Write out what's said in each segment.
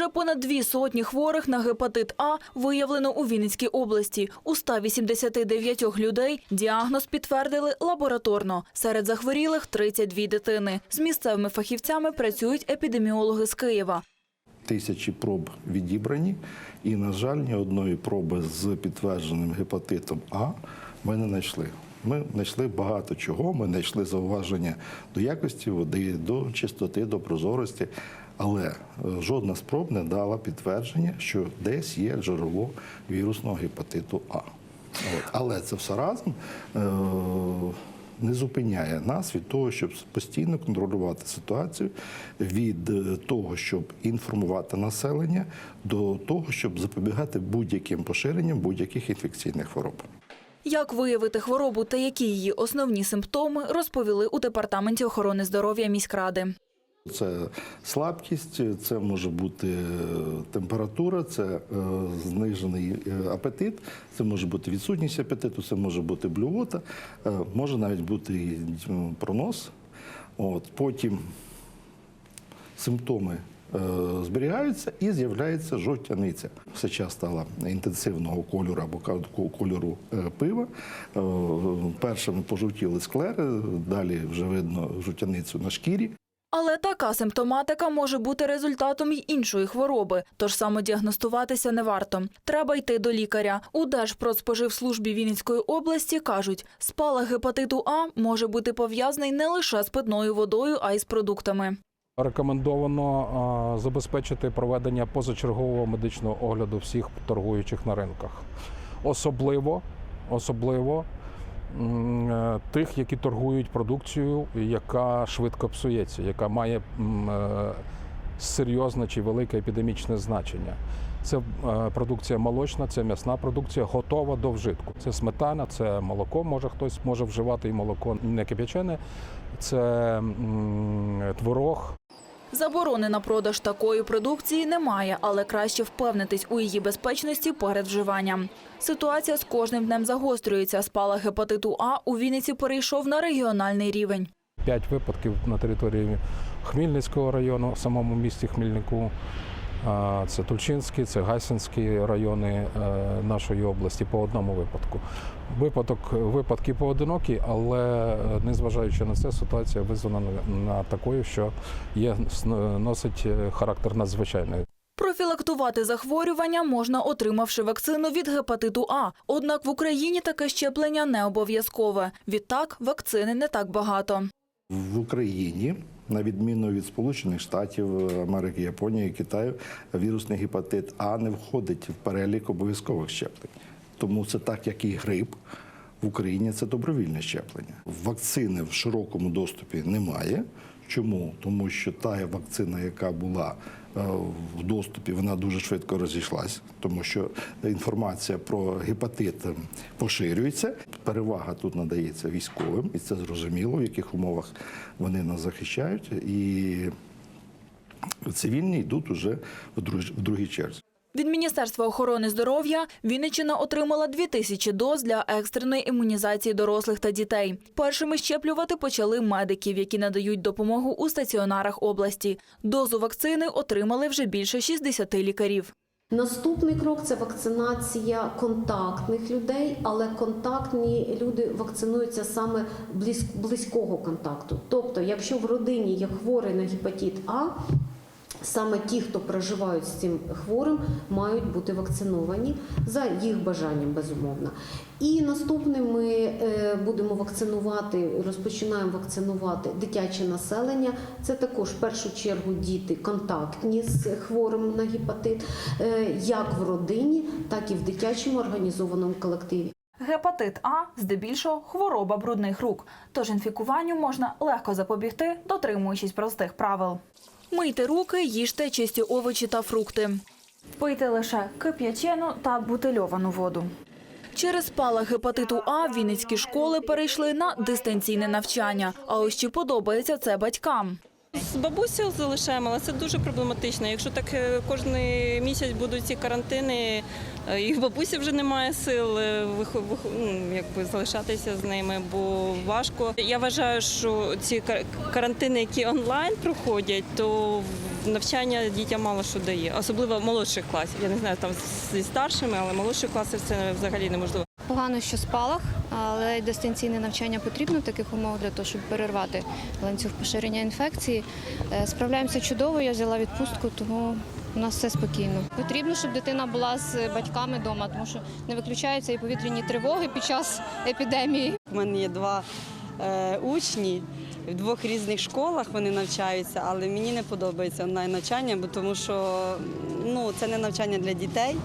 Уже понад дві сотні хворих на гепатит А виявлено у Вінницькій області. У 189 людей діагноз підтвердили лабораторно. Серед захворілих 32 дитини. З місцевими фахівцями працюють епідеміологи з Києва. Тисячі проб відібрані, і, на жаль, ні одної проби з підтвердженим гепатитом А ми не знайшли. Ми знайшли багато чого. Ми знайшли зауваження до якості води, до чистоти, до прозорості. Але е, жодна з проб не дала підтвердження, що десь є джерело вірусного гепатиту А. Але це все разом е, не зупиняє нас від того, щоб постійно контролювати ситуацію, від е, того, щоб інформувати населення, до того, щоб запобігати будь-яким поширенням будь-яких інфекційних хвороб. Як виявити хворобу та які її основні симптоми, розповіли у департаменті охорони здоров'я міськради. Це слабкість, це може бути е, температура, це е, знижений е, апетит, це може бути відсутність апетиту, це може бути блювота, може навіть бути пронос. От, потім симптоми зберігаються і з'являється жовтяниця. Все час стала інтенсивного кольору або кольору е, пива. Е, Першими пожовтіли склери, далі вже видно жовтяницю на шкірі. Але така симптоматика може бути результатом й іншої хвороби, тож самодіагностуватися не варто. Треба йти до лікаря. У Держпродспоживслужбі Вінницької області кажуть, спалах гепатиту А може бути пов'язаний не лише з питною водою, а й з продуктами. Рекомендовано забезпечити проведення позачергового медичного огляду всіх торгуючих на ринках, особливо, особливо е, тих, які торгують продукцією, яка швидко псується, яка має е, серйозне чи велике епідемічне значення. Це е, продукція молочна, це м'ясна продукція, готова до вжитку. Це сметана, це молоко. Може хтось може вживати і молоко не кип'ячене, це творог, Заборони на продаж такої продукції немає, але краще впевнитись у її безпечності перед вживанням. Ситуація з кожним днем загострюється. Спалах гепатиту А у Вінниці перейшов на регіональний рівень. П'ять випадків на території Хмільницького району, в самому місті Хмільнику. Це Тульчинський, це Гайсинські райони е, нашої області по одному випадку. Випадок, випадки поодинокі, але е, незважаючи на це, ситуація визвана на, такою, що є, носить е, характер надзвичайної. Профілактувати захворювання можна, отримавши вакцину від гепатиту А. Однак в Україні таке щеплення не обов'язкове. Відтак вакцини не так багато. В Україні, на відміну від Сполучених Штатів Америки, Японії, Китаю, вірусний гепатит А не входить в перелік обов'язкових щеплень. Тому це так, як і грип. В Україні це добровільне щеплення. Вакцини в широкому доступі немає. Чому? Тому що та вакцина, яка була е, в доступі, вона дуже швидко розійшлась, тому що інформація про гепатит поширюється. Перевага тут надається військовим, і це зрозуміло, в яких умовах вони нас захищають. І цивільні йдуть уже в другій черзі. Від Міністерства охорони здоров'я Вінниччина отримала 2 тисячі доз для екстреної імунізації дорослих та дітей. Першими щеплювати почали медиків, які надають допомогу у стаціонарах області. Дозу вакцини отримали вже більше 60 лікарів. Наступний крок це вакцинація контактних людей, але контактні люди вакцинуються саме близь- близького контакту. Тобто, якщо в родині є хворий на гепатит А, саме ті, хто проживають з цим хворим, мають бути вакциновані за їх бажанням, безумовно. І наступним ми е, будемо вакцинувати, розпочинаємо вакцинувати дитяче населення. Це також в першу чергу діти контактні з хворим на гепатит, е, як в родині, так і в дитячому організованому колективі. Гепатит А здебільшого хвороба брудних рук, тож інфікуванню можна легко запобігти, дотримуючись простих правил. Мийте руки, їжте чисті овочі та фрукти. Пийте лише кип'ячену та бутильовану воду. Через спалах гепатиту А вінницькі школи перейшли на дистанційне навчання. А ось чи подобається це батькам? З бабусею залишаємо, але це дуже проблематично. Якщо так е, кожен місяць будуть ці карантини, е, і бабусі вже немає сил е, ну, якби залишатися з ними, бо важко. Я вважаю, що ці карантини, які онлайн проходять, то навчання дітям мало що дає, особливо молодших класів. Я не знаю там зі старшими, але молодших класів це взагалі неможливо. Погано, що спалах, але дистанційне навчання потрібно в таких умовах для того, щоб перервати ланцюг поширення інфекції. Е, Справляємося чудово, я взяла відпустку, тому у нас все спокійно. Потрібно, щоб дитина була з батьками вдома, тому що не виключаються і повітряні тривоги під час епідемії. У мене є два е, учні в двох різних школах вони навчаються, але мені не подобається онлайн навчання, бо тому що ну, це не навчання для дітей.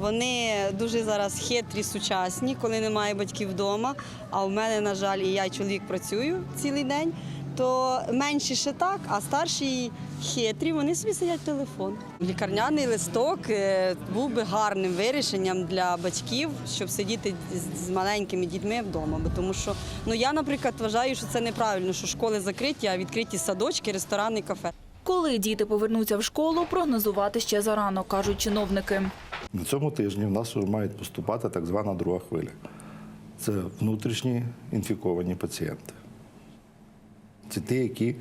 Вони дуже зараз хитрі, сучасні, коли немає батьків вдома. А в мене, на жаль, і я і чоловік працюю цілий день, то менші ще так, а старші хитрі, вони собі сидять телефон. Лікарняний листок е, був би гарним вирішенням для батьків, щоб сидіти з- маленькими дітьми вдома. Тому що ну я, наприклад, вважаю, що це неправильно, що школи закриті, а відкриті садочки, ресторани, кафе. Коли діти повернуться в школу, прогнозувати ще зарано, кажуть чиновники. На цьому тижні в нас вже мають поступати так звана друга хвиля. Це внутрішні інфіковані пацієнти. Це ті, які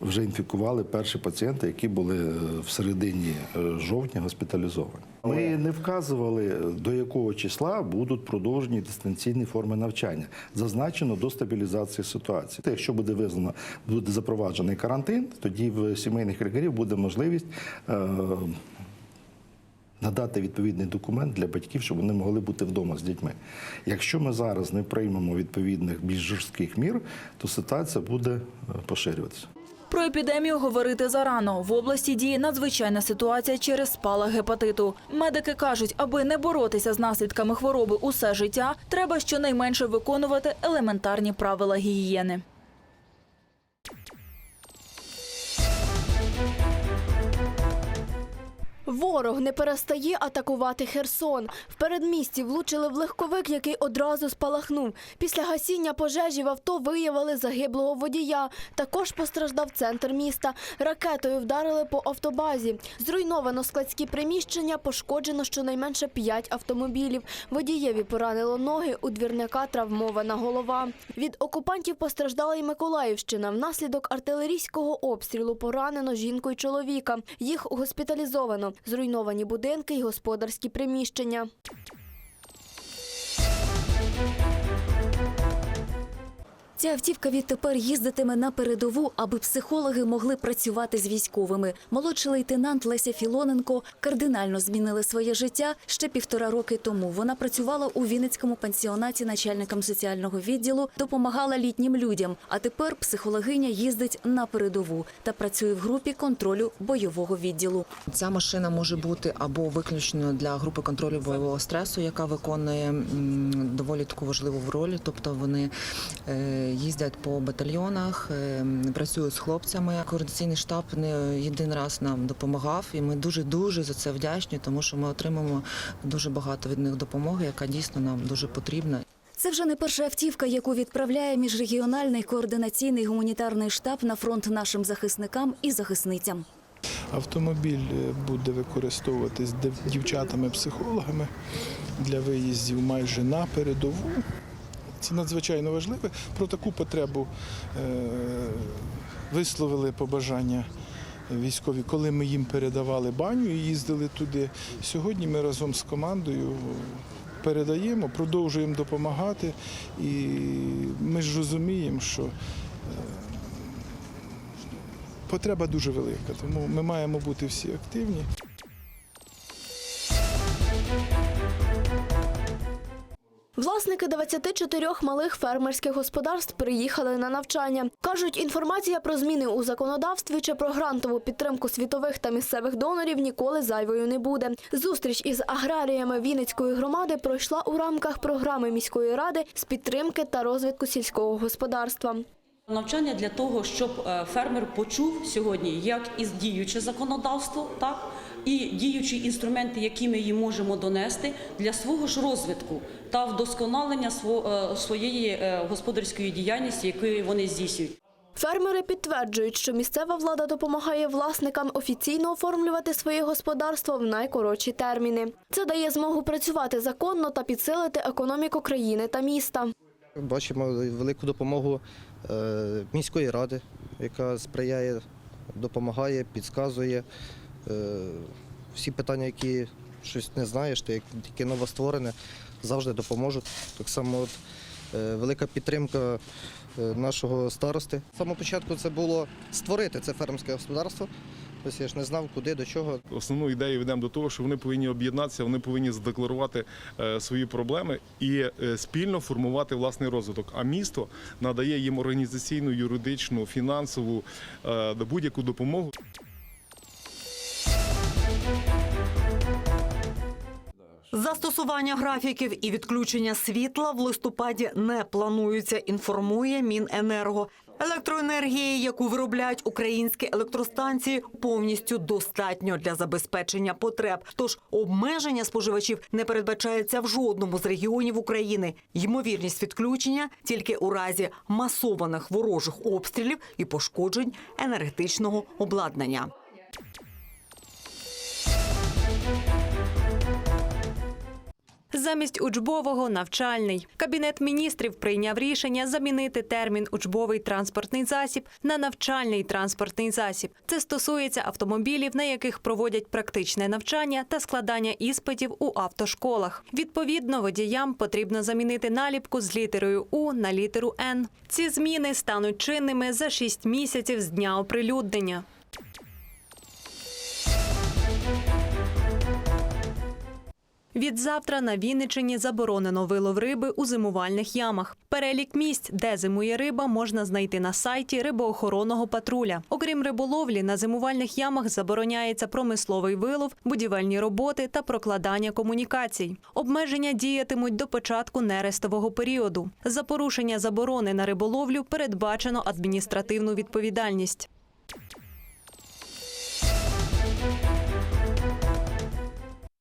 вже інфікували перші пацієнти, які були е, в середині е, жовтня госпіталізовані. Ми не вказували, до якого числа будуть продовжені дистанційні форми навчання. Зазначено до стабілізації ситуації. Якщо буде визнано, буде запроваджений карантин, тоді в сімейних лікарів буде можливість. е, надати відповідний документ для батьків, щоб вони могли бути вдома з дітьми. Якщо ми зараз не приймемо відповідних більш жорстких мір, то ситуація буде е, поширюватися. Про епідемію говорити зарано. В області діє надзвичайна ситуація через спалах гепатиту. Медики кажуть, аби не боротися з наслідками хвороби усе життя, треба щонайменше виконувати елементарні правила гігієни. Ворог не перестає атакувати Херсон. В передмісті влучили в легковик, який одразу спалахнув. Після гасіння пожежі в авто виявили загиблого водія. Також постраждав центр міста. Ракетою вдарили по автобазі. Зруйновано складські приміщення, пошкоджено щонайменше п'ять автомобілів. Водієві поранило ноги, у двірника травмована голова. Від окупантів постраждала і Миколаївщина. Внаслідок артилерійського обстрілу поранено жінку й чоловіка. Їх госпіталізовано. Зруйновані будинки й господарські приміщення. Ця автівка відтепер їздитиме на передову, аби психологи могли працювати з військовими. Молодший лейтенант Леся Філоненко кардинально змінили своє життя ще півтора роки тому. Вона працювала у Вінницькому пансіонаті начальником соціального відділу, допомагала літнім людям. А тепер психологиня їздить на передову та працює в групі контролю бойового відділу. Ця машина може бути або виключно для групи контролю бойового стресу, яка виконує доволі таку важливу роль. Тобто вони е, їздять по батальйонах, е, працюють з хлопцями. Координаційний штаб не єдин раз нам допомагав, і ми дуже дуже за це вдячні, тому що ми отримуємо дуже багато від них допомоги, яка дійсно нам дуже потрібна. Це вже не перша автівка, яку відправляє міжрегіональний координаційний гуманітарний штаб на фронт нашим захисникам і захисницям. Автомобіль е, буде використовуватись дівчатами-психологами для виїздів майже на передову. Це надзвичайно важливо. Про таку потребу е, висловили побажання військові, коли ми їм передавали баню і їздили туди. Сьогодні ми разом з командою передаємо, продовжуємо допомагати. І ми ж розуміємо, що потреба дуже велика, тому ми маємо бути всі активні. Власники 24 малих фермерських господарств приїхали на навчання. Кажуть, інформація про зміни у законодавстві чи про грантову підтримку світових та місцевих донорів ніколи зайвою не буде. Зустріч із аграріями Вінницької громади пройшла у рамках програми міської ради з підтримки та розвитку сільського господарства. Навчання для того, щоб е, фермер почув сьогодні, як і діюче законодавство, так і діючі інструменти, які ми їм можемо донести для свого ж розвитку та вдосконалення е, своєї е, господарської діяльності, яку вони здійснюють. Фермери підтверджують, що місцева влада допомагає власникам офіційно оформлювати своє господарство в найкоротші терміни. Це дає змогу працювати законно та підсилити економіку країни та міста. Бачимо велику допомогу е, міської ради, яка сприяє допомагає, підказує. Е, Всі питання, які щось не знаєш, ти тільки новостворене, завжди допоможуть. Так само от, е, велика підтримка е, нашого старости. З самого початку це було створити це фермерське господарство. Ось я ж не знав, куди, до чого. Основну ідею ведемо до того, що вони повинні об'єднатися, вони повинні задекларувати свої проблеми і спільно формувати власний розвиток. А місто надає їм організаційну, юридичну, фінансову будь-яку допомогу. Застосування графіків і відключення світла в листопаді не планується, інформує Міненерго. Електроенергії, яку виробляють українські електростанції, повністю достатньо для забезпечення потреб. Тож обмеження споживачів не передбачається в жодному з регіонів України. Ймовірність відключення тільки у разі масованих ворожих обстрілів і пошкоджень енергетичного обладнання. Замість учбового навчальний кабінет міністрів прийняв рішення замінити термін учбовий транспортний засіб на навчальний транспортний засіб. Це стосується автомобілів, на яких проводять практичне навчання та складання іспитів у автошколах. Відповідно, водіям потрібно замінити наліпку з літерою У на літеру Н. Ці зміни стануть чинними за 6 місяців з дня оприлюднення. Відзавтра на Вінничині заборонено вилов риби у зимувальних ямах. Перелік місць, де зимує риба, можна знайти на сайті рибоохоронного патруля. Окрім риболовлі, на зимувальних ямах забороняється промисловий вилов, будівельні роботи та прокладання комунікацій. Обмеження діятимуть до початку нерестового періоду. За порушення заборони на риболовлю передбачено адміністративну відповідальність.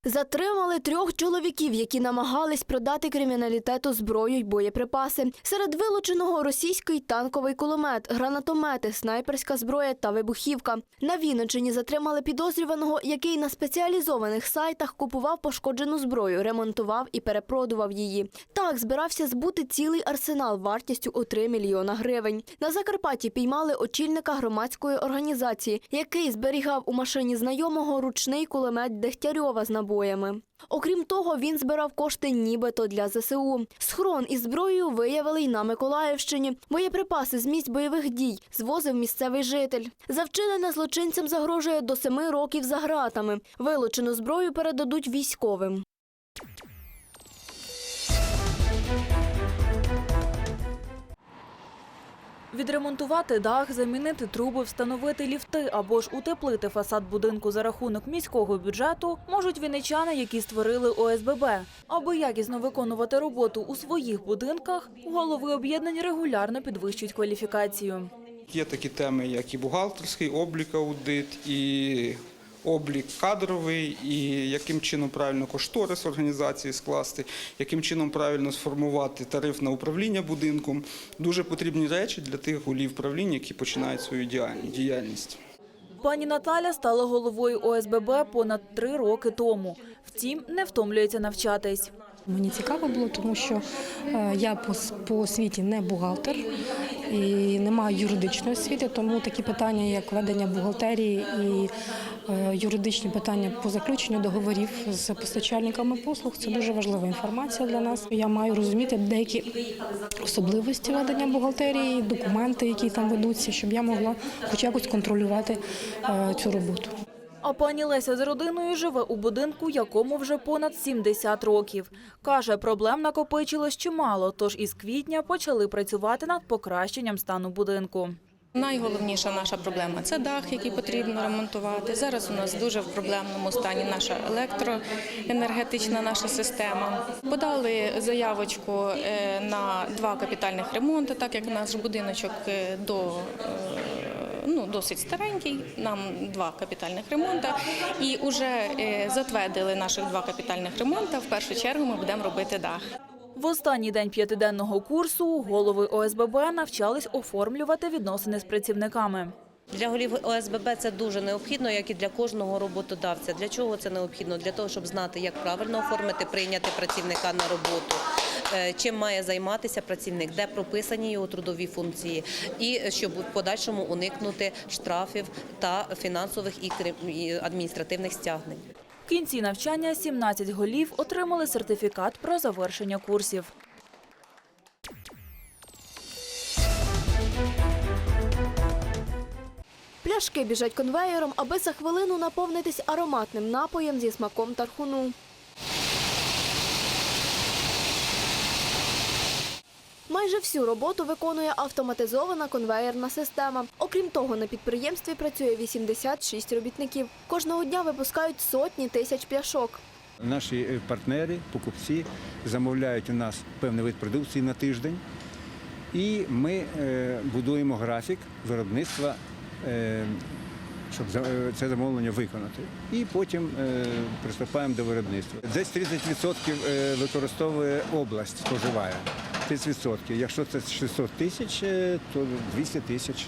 Затримали трьох чоловіків, які намагались продати криміналітету зброю й боєприпаси. Серед вилученого російський танковий кулемет, гранатомети, снайперська зброя та вибухівка. На Вінниччині затримали підозрюваного, який на спеціалізованих сайтах купував пошкоджену зброю, ремонтував і перепродував її. Так збирався збути цілий арсенал вартістю у 3 мільйона гривень. На Закарпатті піймали очільника громадської організації, який зберігав у машині знайомого ручний кулемет Дегтярьова з набоями. Окрім того, він збирав кошти нібито для ЗСУ. Схрон із зброєю виявили й на Миколаївщині. Боєприпаси з місць бойових дій звозив місцевий житель. За вчинене злочинцям загрожує до семи років за ґратами. Вилучену зброю передадуть військовим. Відремонтувати дах, замінити труби, встановити ліфти або ж утеплити фасад будинку за рахунок міського бюджету можуть вінничани, які створили ОСББ. Аби якісно виконувати роботу у своїх будинках, голови об'єднань регулярно підвищують кваліфікацію. Є такі теми, як і бухгалтерський облік, аудит, і облік кадровий, і яким чином правильно кошторис організації скласти, яким чином правильно сформувати тариф на управління будинком. Дуже потрібні речі для тих голів правління, які починають свою діяль- діяльність. Пані Наталя стала головою ОСББ понад три роки тому. Втім, не втомлюється навчатись. Мені цікаво було, тому що е, я по, по освіті не бухгалтер і не маю юридичної освіти, тому такі питання, як ведення бухгалтерії і юридичні питання по заключенню договорів з постачальниками послуг, це дуже важлива інформація для нас. Я маю розуміти деякі особливості ведення бухгалтерії, документи, які там ведуться, щоб я могла хоч якось контролювати е, цю роботу. А пані Леся з родиною живе у будинку, якому вже понад 70 років. Каже, проблем накопичилось чимало, тож із квітня почали працювати над покращенням стану будинку. Найголовніша наша проблема це дах, який потрібно ремонтувати. Зараз у нас дуже в проблемному стані наша електроенергетична наша система. Подали заявочку е, на два капітальних ремонти, так як наш будиночок е, до е, ну, досить старенький. Нам два капітальних ремонти. І вже затвердили наших два капітальних ремонти. В першу чергу ми будемо робити дах. В останній день п'ятиденного курсу голови ОСББ навчались оформлювати відносини з працівниками. Для голів ОСББ це дуже необхідно, як і для кожного роботодавця. Для чого це необхідно? Для того, щоб знати, як правильно оформити, прийняти працівника на роботу, е, чим має займатися працівник, де прописані його трудові функції, і щоб в подальшому уникнути штрафів та фінансових і адміністративних стягнень. Кінці навчання 17 голів отримали сертифікат про завершення курсів. Пляшки біжать конвеєром, аби за хвилину наповнитись ароматним напоєм зі смаком тархуну. Майже всю роботу виконує автоматизована конвеєрна система. Окрім того, на підприємстві працює 86 робітників. Кожного дня випускають сотні тисяч пляшок. Наші е, партнери, покупці замовляють у нас певний вид продукції на тиждень, і ми е, будуємо графік виробництва, е, щоб е, це замовлення виконати. І потім е, приступаємо до виробництва. Десь 30% е, використовує область, споживає. 30%. Якщо це 600 тисяч, то 200 тисяч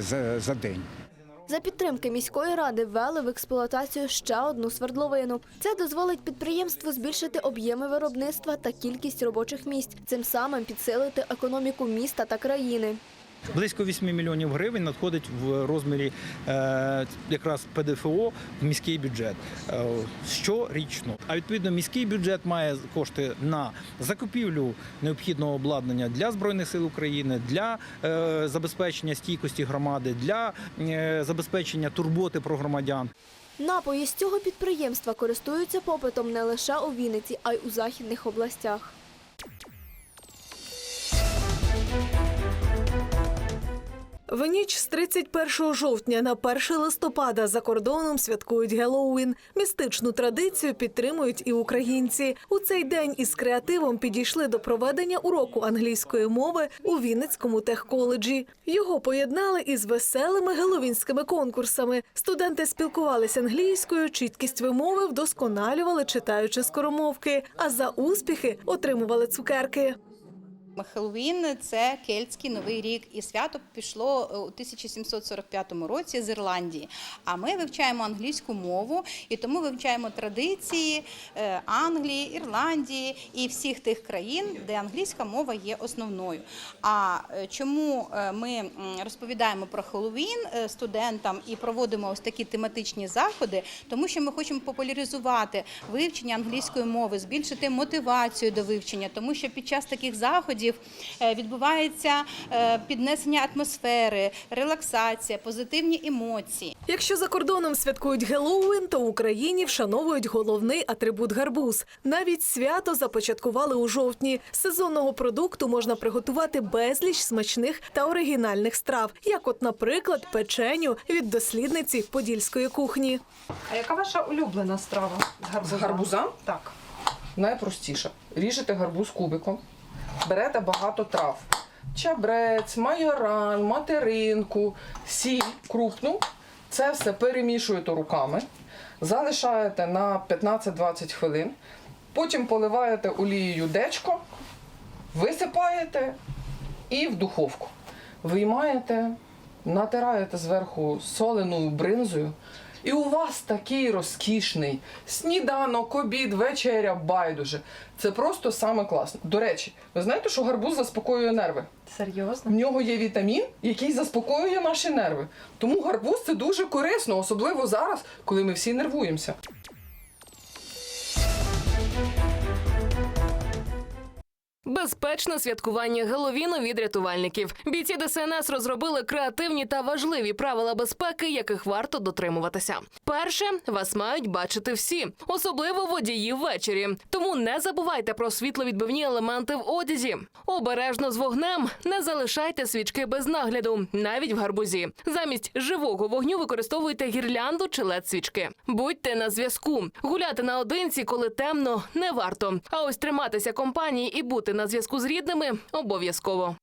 за, за день. За підтримки міської ради ввели в експлуатацію ще одну свердловину. Це дозволить підприємству збільшити об'єми виробництва та кількість робочих місць, цим самим підсилити економіку міста та країни. Близько 8 мільйонів гривень надходить в розмірі е, якраз ПДФО в міський бюджет е, щорічно. А відповідно міський бюджет має кошти на закупівлю необхідного обладнання для збройних сил України, для е, забезпечення стійкості громади, для забезпечення турботи про громадян. Напої з цього підприємства користуються попитом не лише у Вінниці, а й у західних областях. В ніч з 31 жовтня на 1 листопада за кордоном святкують Гелоуін. Містичну традицію підтримують і українці. У цей день із креативом підійшли до проведення уроку англійської мови у Вінницькому техколеджі. Його поєднали із веселими геловінськими конкурсами. Студенти спілкувалися англійською, чіткість вимови вдосконалювали, читаючи скоромовки, а за успіхи отримували цукерки. Хеллоуін – це кельтський новий рік, і свято пішло е, у 1745 році з Ірландії. А ми вивчаємо англійську мову, і тому вивчаємо традиції е, Англії, Ірландії і всіх тих країн, де англійська мова є основною. А е, чому ми розповідаємо про Хеллоуін студентам і проводимо ось такі тематичні заходи, тому що ми хочемо популяризувати вивчення англійської мови, збільшити мотивацію до вивчення, тому що під час таких заходів е, відбувається е, піднесення атмосфери, релаксація, позитивні емоції. Якщо за кордоном святкують Гелоуін, то в Україні вшановують головний атрибут гарбуз. Навіть свято започаткували у жовтні. З сезонного продукту можна приготувати безліч смачних та оригінальних страв, як, от, наприклад, печеню від дослідниці подільської кухні. А яка ваша улюблена страва з гарбуза? З гарбуза? Так. Найпростіше. Ріжете гарбуз кубиком, берете багато трав. Чабрець, майоран, материнку, сіль крупну. Це все перемішуєте руками, залишаєте на 15-20 хвилин. Потім поливаєте олією дечко, висипаєте і в духовку. Виймаєте, натираєте зверху соленою бринзою. І у вас такий розкішний сніданок, обід, вечеря, байдуже. Це просто саме класно. До речі, ви знаєте, що гарбуз заспокоює нерви? Серйозно? В нього є вітамін, який заспокоює наші нерви. Тому гарбуз це дуже корисно, особливо зараз, коли ми всі нервуємося. Безпечне святкування Геловіну від рятувальників. Бійці ДСНС розробили креативні та важливі правила безпеки, яких варто дотримуватися. Перше вас мають бачити всі, особливо водії ввечері. Тому не забувайте про світловідбивні елементи в одязі. Обережно з вогнем не залишайте свічки без нагляду, навіть в гарбузі. Замість живого вогню використовуйте гірлянду чи лед свічки. Будьте на зв'язку. Гуляти наодинці, коли темно, не варто. А ось триматися компанії і бути на зв'язку з рідними обов'язково.